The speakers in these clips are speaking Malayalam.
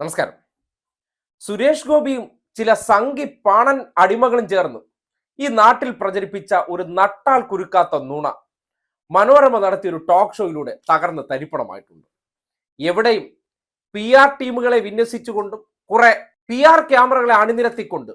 നമസ്കാരം. സുരേഷ് ഗോപിയും ചില സംഘി പാണൻ അടിമകളും ചേർന്ന്. ഈ നാട്ടിൽ പ്രചരിപ്പിച്ച ഒരു നട്ടാൽ കുരുക്കാത്ത നുണ മനോരമ നടത്തിയ ഒരു ടോക്ക് ഷോയിലൂടെ തകർന്ന് തരിപ്പണമായിട്ടുണ്ട്. എവിടെയും പി ആർ ടീമുകളെ വിന്യസിച്ചുകൊണ്ടും കുറെ പി ആർ ക്യാമറകളെ അണിനിരത്തിക്കൊണ്ട്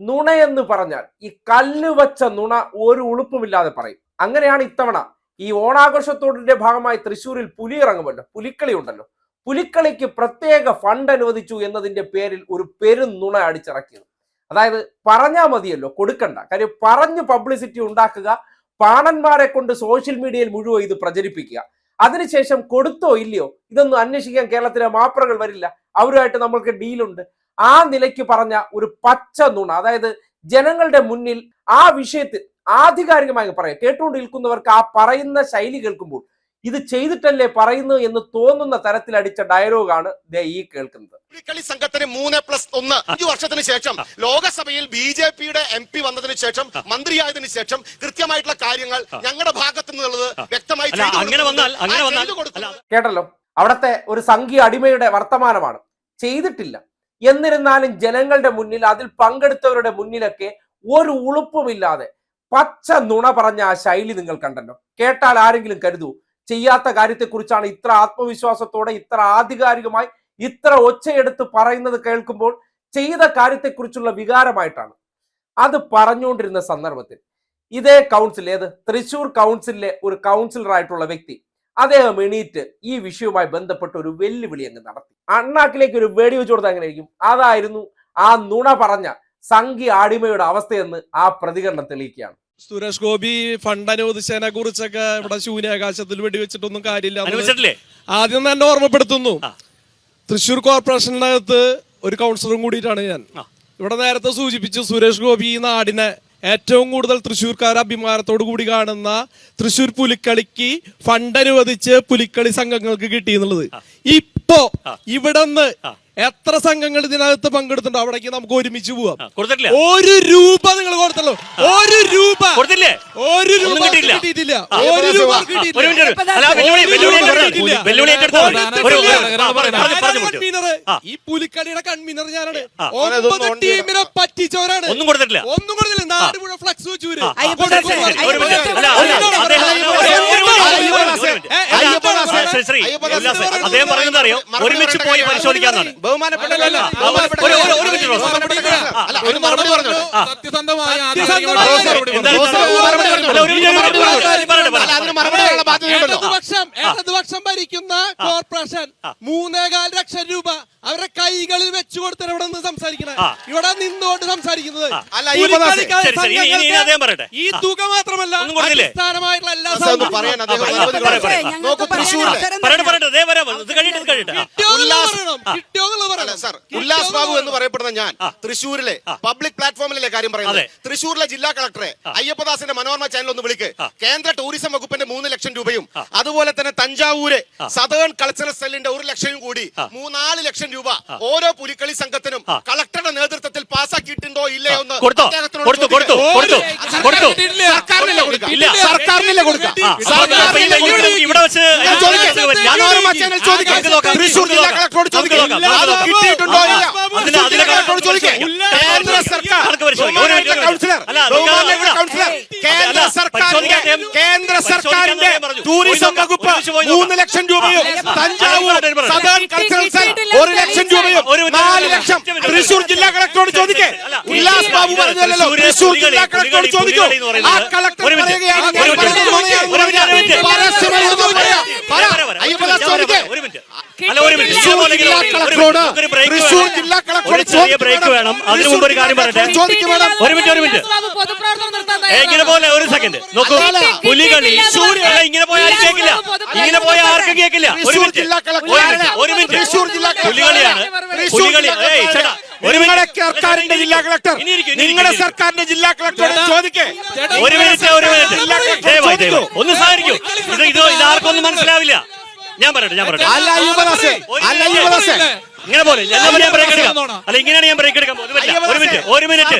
നുണയെന്ന് പറഞ്ഞാൽ ഈ കല്ല് വച്ച നുണ ഒരു ഉളുപ്പുമില്ലാതെ പറയും. അങ്ങനെയാണ് ഇത്തവണ ഈ ഓണാഘോഷത്തോടിന്റെ ഭാഗമായി തൃശ്ശൂരിൽ പുലി ഇറങ്ങുമല്ലോ പുലിക്കളി ഉണ്ടല്ലോ. പുലിക്കളിക്ക് പ്രത്യേക ഫണ്ട് അനുവദിച്ചു എന്നതിന്റെ പേരിൽ ഒരു പെരുന്നുണ നുണ അടിച്ചിറക്കിയത്. അതായത് പറഞ്ഞാൽ മതിയല്ലോ കൊടുക്കണ്ട. കാര്യം പറഞ്ഞ് പബ്ലിസിറ്റി ഉണ്ടാക്കുക പാണന്മാരെ കൊണ്ട് സോഷ്യൽ മീഡിയയിൽ മുഴുവൻ ഇത് പ്രചരിപ്പിക്കുക. അതിനുശേഷം കൊടുത്തോ ഇല്ലയോ ഇതൊന്നും അന്വേഷിക്കാൻ കേരളത്തിലെ മാപ്രകൾ വരില്ല. അവരുമായിട്ട് നമ്മൾക്ക് ഡീലുണ്ട് ആ നിലയ്ക്ക് പറഞ്ഞ ഒരു പച്ച നുണ അതായത് ജനങ്ങളുടെ മുന്നിൽ ആ വിഷയത്തിൽ ആധികാരികമായി പറയാം. കേട്ടുകൊണ്ട് നിൽക്കുന്നവർക്ക് ആ പറയുന്ന ശൈലി കേൾക്കുമ്പോൾ ഇത് ചെയ്തിട്ടല്ലേ പറയുന്നു എന്ന് തോന്നുന്ന തരത്തിൽ അടിച്ച ഡയലോഗാണ് ഈ കേൾക്കുന്നത്. കളി സംഘത്തിന് മൂന്ന് പ്ലസ് ഒന്ന് അഞ്ചു വർഷത്തിന് ശേഷം ലോകസഭയിൽ ബി ജെ പിയുടെ എം പി വന്നതിന് ശേഷം മന്ത്രിയായതിനു ശേഷം കൃത്യമായിട്ടുള്ള കാര്യങ്ങൾ ഞങ്ങളുടെ ഭാഗത്തു നിന്നുള്ളത് വ്യക്തമായി കേട്ടല്ലോ. അവിടത്തെ ഒരു സംഘീയ അടിമയുടെ വർത്തമാനമാണ്. ചെയ്തിട്ടില്ല. എന്നിരുന്നാലും ജനങ്ങളുടെ മുന്നിൽ അതിൽ പങ്കെടുത്തവരുടെ മുന്നിലൊക്കെ ഒരു ഉളുപ്പുമില്ലാതെ പച്ച നുണ പറഞ്ഞ ആ ശൈലി നിങ്ങൾ കണ്ടല്ലോ. കേട്ടാൽ ആരെങ്കിലും കരുതൂ. ചെയ്യാത്ത കാര്യത്തെക്കുറിച്ചാണ് ഇത്ര ആത്മവിശ്വാസത്തോടെ ഇത്ര ആധികാരികമായി ഇത്ര ഒച്ചയെടുത്ത് പറയുന്നത് കേൾക്കുമ്പോൾ ചെയ്ത കാര്യത്തെക്കുറിച്ചുള്ള വികാരമായിട്ടാണ്. അത് പറഞ്ഞുകൊണ്ടിരുന്ന സന്ദർഭത്തിൽ ഇതേ കൗൺസിൽ ഏത്? തൃശൂർ കൗൺസിലിലെ ഒരു കൗൺസിലർ ആയിട്ടുള്ള വ്യക്തി അദ്ദേഹം എണീറ്റ് ഈ വിഷയവുമായി ബന്ധപ്പെട്ട് ഒരു വെല്ലുവിളി അങ്ങ് നടത്തി. അണ്ണാക്കിലേക്ക് ഒരു വെടി വെച്ചു കൊടുത്താൽ എങ്ങനെയായിരിക്കും അതായിരുന്നു ആ നുണ പറഞ്ഞ സംഘി ആടിമയുടെ അവസ്ഥയെന്ന് ആ പ്രതികരണം തെളിയിക്കുകയാണ്. സുരേഷ് ഗോപി ഫണ്ട് അനുവദിച്ചതിനെ കുറിച്ചൊക്കെ ഇവിടെ ശൂന്യാകാശത്തിൽ വെടിവെച്ചിട്ടൊന്നും കാര്യമില്ല ആദ്യം തന്നെ ഓർമ്മപ്പെടുത്തുന്നു. തൃശൂർ കോർപ്പറേഷനകത്ത് ഒരു കൗൺസിലറും കൂടിയിട്ടാണ് ഞാൻ. ഇവിടെ നേരത്തെ സൂചിപ്പിച്ചു സുരേഷ് ഗോപി ഈ നാടിനെ ഏറ്റവും കൂടുതൽ തൃശ്ശൂർക്കാർ അഭിമാനത്തോടു കൂടി കാണുന്ന തൃശ്ശൂർ പുലിക്കളിക്ക് ഫണ്ട് അനുവദിച്ച് പുലിക്കളി സംഘങ്ങൾക്ക് കിട്ടി എന്നുള്ളത്. ഇപ്പോ ഇവിടുന്ന് എത്ര സംഘങ്ങൾ ഇതിനകത്ത് പങ്കെടുത്തിട്ടുണ്ടോ അവിടേക്ക് നമുക്ക് ഒരുമിച്ച് പോവാം കൊടുത്തിട്ടില്ല ഒരു രൂപ നിങ്ങൾ കൊടുത്തല്ലോ ഒരു രൂപ കൊടുത്തില്ലേ ഒരു രൂപ. കിട്ടിയിട്ടില്ല. ഒരു. കൺവീനർ. ഈ പുലിക്കളിയുടെ കൺവീനർ ഞാനാണ് ഒമ്പത് ടീമിനെ പറ്റിച്ചവരാണ് ഒന്നും കൊടുത്തിട്ടില്ല ഒന്നും കൊടുത്തില്ല നാട് മുഴുവൻ ഫ്ലക്സ് വെച്ചൂര് ശ്രീ. ഉല്ലാസ് അദ്ദേഹം പറയുന്നത് അറിയോ? ഒരുമിച്ച് പോയി. പരിശോധിക്കാന്നാണ് ഭരിക്കുന്ന കോർപ്പറേഷൻ മൂന്നേകാൽ ലക്ഷം രൂപ. അവരുടെ കൈകളിൽ വെച്ചു കൊടുത്തിട്ട് ഇവിടെ നിന്ന് സംസാരിക്കണേ. ആ. ഇവിടെ നിന്നുകൊണ്ട് സംസാരിക്കുന്നത്. ഈ. തുക മാത്രമല്ല? അടിസ്ഥാനമായിട്ടുള്ള എല്ലാ ഉല്ലാസ്- ബാബു എന്ന് പറയപ്പെടുന്ന ഞാൻ. തൃശ്ശൂരിലെ പബ്ലിക് പ്ലാറ്റ്ഫോമിലെ കാര്യം പറയുന്നത്. തൃശ്ശൂരിലെ ജില്ലാ കളക്ടറെ അയ്യപ്പദാസിന്റെ മനോരമ ചാനൽ ഒന്ന് വിളിക്ക്. കേന്ദ്ര ടൂറിസം വകുപ്പിന്റെ മൂന്ന് ലക്ഷം രൂപയും അതുപോലെ തന്നെ തഞ്ചാവൂര്. സതേൺ കൾച്ചറൽ സെല്ലിന്റെ ഒരു ലക്ഷം കൂടി. മൂന്നാൽ ലക്ഷം രൂപ ഓരോ പുലിക്കളി സംഘത്തിനും കളക്ടറുടെ നേതൃത്വത്തിൽ പാസ്സാക്കിയിട്ടുണ്ടോ ഇല്ലയോ എന്ന് സർക്കാരിനില്ല കൊടുക്കുക? സർക്കാരിനല്ലേ കൊടുക്കുക? ഇവിടെ വെച്ച് നോക്കാം. ജില്ലാ കളക്ടറോട്. കിട്ടിയിട്ടുണ്ടോ കേന്ദ്ര സർക്കാർ. സർക്കാരിന്റെ കേന്ദ്ര സർക്കാരിന്റെ ടൂറിസം വകുപ്പ്. മൂന്ന് ലക്ഷം രൂപയും തഞ്ചാവൂർ സദേൺ കൾച്ചറൽ ഒരു ലക്ഷം രൂപയും നാല് ലക്ഷം. തൃശൂർ ജില്ലാ കളക്ടറോട് ചോദിക്കേ. ഉല്ലാസ് ബാബു പറഞ്ഞല്ലോ. തൃശൂർ ജില്ലാ കളക്ടറോട് ചോദിക്കൂ. ആ കളക്ടർ പറയുകയാണ് ജില്ലാ. കളക്ടറോട് വേണം. ജില്ലാ കളക്ടറോട് ഒരു ബ്രേക്ക് വേണം. അതിനു മുമ്പ് ഒരു കാര്യം പറയട്ടെ? ഒരു മിനിറ്റ് ഒരു മിനിറ്റ്. ഇങ്ങനെ പോലെ ഒരു സെക്കൻഡ് നോക്കൂ. പുലികളി അല്ല ഇങ്ങനെ പോയാൽ ആരും കേൾക്കില്ല. ഇങ്ങനെ പോയാൽ ആർക്കും കേൾക്കില്ല. ഒരു മിനിറ്റ്. ജില്ലാ കളക്ടർ ഒരു മിനിറ്റ് പുലികളിയാണ്. പുലികളി ഏയ് ചേട്ടാ ഒരു നിങ്ങളുടെ മിനിറ്റ് സർക്കാരിന്റെ ജില്ലാ കളക്ടർ. നിങ്ങളുടെ സർക്കാരിന്റെ ജില്ലാ കളക്ടറോട് ചോദിക്കേ. ഒരു മിനിറ്റ് ഒരു മിനിറ്റ്. ഒന്ന് സഹായിക്കൂ ഇത് ഇത് ഇതാർക്കൊന്നും മനസ്സിലാവില്ല. ഞാൻ പറയട്ടെ ഞാൻ പറയട്ടെ. അല്ല അയ്യപ്പദാസേ അല്ല അയ്യപ്പദാസേ ഇങ്ങനെ പോലെ ഞാൻ ബ്രേക്ക് എടുക്കാം. അല്ല ഇങ്ങനെയാണ് ഞാൻ ബ്രേക്ക് എടുക്കാൻ പോകുന്നത്. ഒരു മിനിറ്റ് ഒരു മിനിറ്റ്.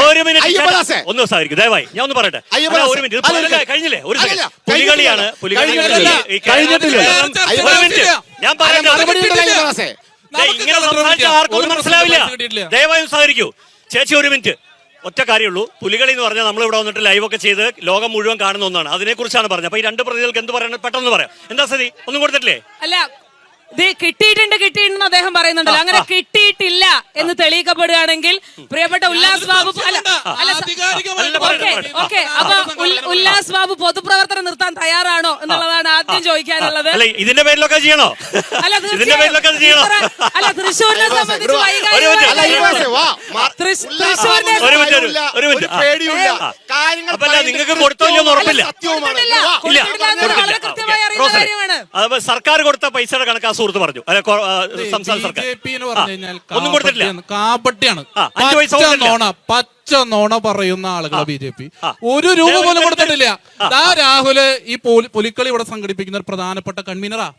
ഒരു മിനിറ്റ് ഒന്ന് സഹകരിക്കും ദയവായി. ഞാൻ ഒന്ന് പറയട്ടെ. ഒരു മിനിറ്റ് കഴിഞ്ഞില്ലേ? ഒരു പുലികളിയാണ് പുലികളി ഞാൻ ദേ, ഇങ്ങനെ സംസാരിച്ച ആർക്കൊന്നും മനസ്സിലാവില്ല. ദയവായും സഹകരിക്കൂ ചേച്ചി ഒരു മിനിറ്റ്. ഒറ്റ കാര്യമുള്ളൂ. പുലികളി എന്ന് പറഞ്ഞാൽ നമ്മൾ ഇവിടെ വന്നിട്ട് ലൈവൊക്കെ ചെയ്ത് ലോകം മുഴുവൻ കാണുന്ന ഒന്നാണ്. അതിനെക്കുറിച്ചാണ് പറഞ്ഞത്. അപ്പൊ ഈ രണ്ട് പ്രതികൾക്ക് എന്ത് പറയണം? പെട്ടെന്ന് പറയാം. എന്താ സ്ഥിതി? ഒന്നും കൊടുത്തിട്ടില്ലേ? അല്ല ഇത് കിട്ടിയിട്ടുണ്ട് കിട്ടിയിട്ടുണ്ടെന്ന് അദ്ദേഹം പറയുന്നുണ്ടല്ലോ. അങ്ങനെ കിട്ടിയിട്ടില്ല എന്ന് തെളിയിക്കപ്പെടുകയാണെങ്കിൽ പ്രിയപ്പെട്ട ഉല്ലാസ് ബാബു അല്ല ഓക്കെ ഓക്കെ. അപ്പൊ ഉല്ലാസ് ബാബു പൊതുപ്രവർത്തനം നിർത്താൻ തയ്യാറാണോ എന്നുള്ളതാണ് ആദ്യം ചോദിക്കാനുള്ളത്. അല്ല ഇതിന്റെ പേരിലൊക്കെ ചെയ്യണോ? അല്ല ഇതിന്റെ പേരിലൊക്കെ ചെയ്യണോ? അല്ല തൃശ്ശൂരിനെ സംബന്ധിച്ച് നിങ്ങൾക്ക് കൊടുത്തോ ഉറപ്പില്ല. സർക്കാർ കൊടുത്ത പൈസയുടെ കണക്ക് സുഹൃത്ത് പറഞ്ഞു. അല്ല സംസ്ഥാന സർക്കാർ. ഒന്നും കൊടുത്തിട്ടില്ല. പച്ച നോണ പച്ച നോണ പറയുന്ന ആളുകളാ ബി ജെ പി. ഒരു രൂപ പോലും കൊടുത്തിട്ടില്ല. ആ. രാഹുൽ ഈ പോലി- പുലിക്കളി ഇവിടെ സംഘടിപ്പിക്കുന്ന ഒരു പ്രധാനപ്പെട്ട കൺവീനറാ.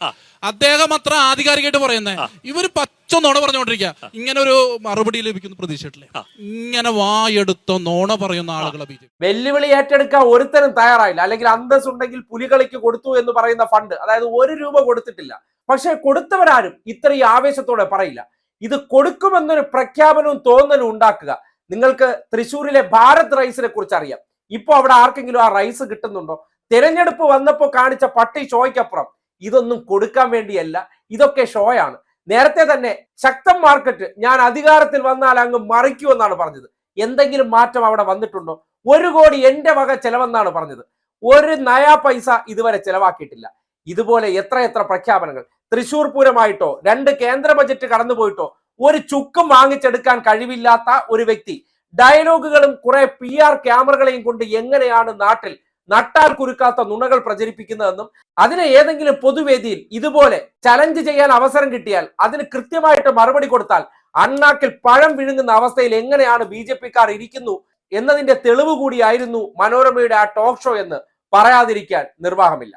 അദ്ദേഹം അത്ര ആധികാരികമായിട്ട് പറയുന്നത് ഇവർ പച്ച നോണ പറഞ്ഞുകൊണ്ടിരിക്കുക ഇങ്ങനെ ഒരു മറുപടി ലഭിക്കുന്ന പ്രതീക്ഷിച്ചിട്ടില്ല. ഇങ്ങനെ വായെടുത്ത നോണ പറയുന്ന ആളുകളെ ബി ജെ പി. വെല്ലുവിളി ഏറ്റെടുക്കാൻ ഒരുത്തരും തയ്യാറായില്ല. അല്ലെങ്കിൽ അന്തസ് ഉണ്ടെങ്കിൽ പുലികളിക്ക് കൊടുത്തു എന്ന് പറയുന്ന ഫണ്ട് അതായത് ഒരു രൂപ കൊടുത്തിട്ടില്ല. പക്ഷെ കൊടുത്തവരാരും ഇത്രയും ആവേശത്തോടെ പറയില്ല. ഇത് കൊടുക്കുമെന്നൊരു പ്രഖ്യാപനവും തോന്നലും ഉണ്ടാക്കുക. നിങ്ങൾക്ക് തൃശ്ശൂരിലെ ഭാരത് റൈസിനെ കുറിച്ച് അറിയാം. ഇപ്പൊ അവിടെ ആർക്കെങ്കിലും ആ റൈസ് കിട്ടുന്നുണ്ടോ? തിരഞ്ഞെടുപ്പ് വന്നപ്പോൾ കാണിച്ച പട്ടി ഷോയ്ക്കപ്പുറം. ഇതൊന്നും കൊടുക്കാൻ വേണ്ടിയല്ല ഇതൊക്കെ ഷോയാണ്. നേരത്തെ തന്നെ ശക്തം മാർക്കറ്റ് ഞാൻ അധികാരത്തിൽ വന്നാൽ അങ്ങ് മറിക്കുമെന്നാണ് പറഞ്ഞത്. എന്തെങ്കിലും മാറ്റം അവിടെ വന്നിട്ടുണ്ടോ? ഒരു കോടി എന്റെ വക ചെലവെന്നാണ് പറഞ്ഞത്. ഒരു നയാ പൈസ ഇതുവരെ ചെലവാക്കിയിട്ടില്ല. ഇതുപോലെ എത്ര എത്ര പ്രഖ്യാപനങ്ങൾ. തൃശൂർ പൂരമായിട്ടോ രണ്ട് കേന്ദ്ര ബജറ്റ് കടന്നുപോയിട്ടോ ഒരു ചുക്കും വാങ്ങിച്ചെടുക്കാൻ കഴിവില്ലാത്ത ഒരു വ്യക്തി. ഡയലോഗുകളും കുറെ പി ആർ ക്യാമറകളെയും കൊണ്ട് എങ്ങനെയാണ് നാട്ടിൽ നട്ടാൽ കുരുക്കാത്ത നുണകൾ പ്രചരിപ്പിക്കുന്നതെന്നും അതിനെ ഏതെങ്കിലും പൊതുവേദിയിൽ ഇതുപോലെ ചലഞ്ച് ചെയ്യാൻ അവസരം കിട്ടിയാൽ അതിന് കൃത്യമായിട്ട് മറുപടി കൊടുത്താൽ അണ്ണാക്കിൽ പഴം വിഴുങ്ങുന്ന അവസ്ഥയിൽ എങ്ങനെയാണ് ബി ജെ പിക്കാർ ഇരിക്കുന്നു എന്നതിന്റെ തെളിവ് കൂടിയായിരുന്നു മനോരമയുടെ ആ ടോക്ക് ഷോ എന്ന് പറയാതിരിക്കാൻ നിർവാഹമില്ല.